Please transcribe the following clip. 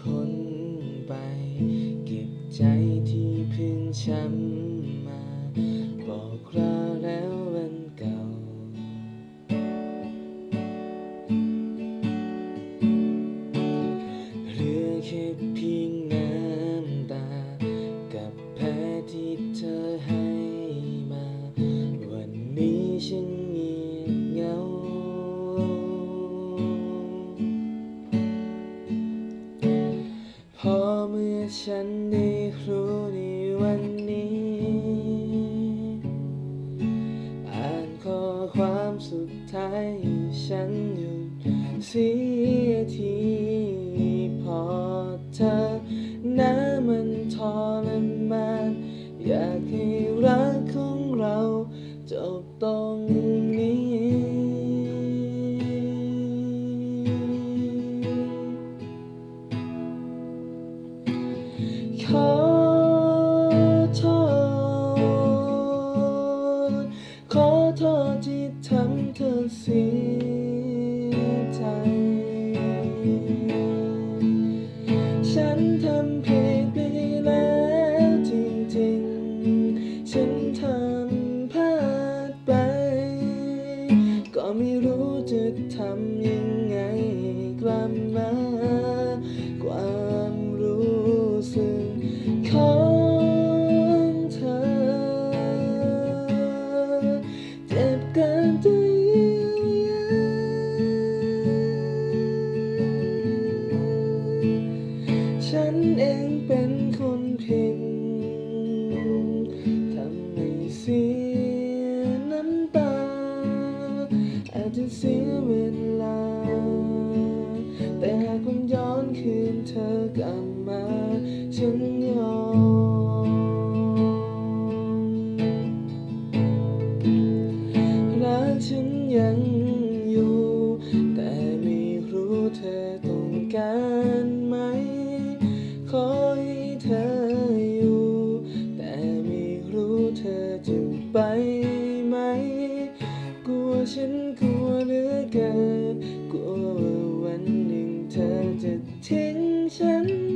พ้นไป เก็บใจที่พึ่งช้ำมา บอกลาแล้ววันเก่า เหลือแค่เพียงน้ำตา กับแผลที่เธอให้มา วันนี้ฉัน ฉันได้รู้ในวันนี้ อ่านข้อความสุดท้ายฉันหยุดเสียทีพอเธอหน้ามันทรมานอยากให้ ขอโทษ ขอโทษที่ทำเธอเสียใจ ฉันทำผิดไปแล้วจริงๆ ฉันทำพลาดไป ก็ไม่รู้จะทำยังไงกลับมา ฉันเองเป็นคนผิดทำให้เสียน้ำตา อาจจะเสียเวลา แต่หากคุณย้อนคืนเธอกลับมา ฉันยอม เธออยู่ แต่ไม่รู้เธอจะไปไหม กลัวฉันกลัวเหลือเกินกลัวว่าวันหนึ่งเธอจะทิ้งฉัน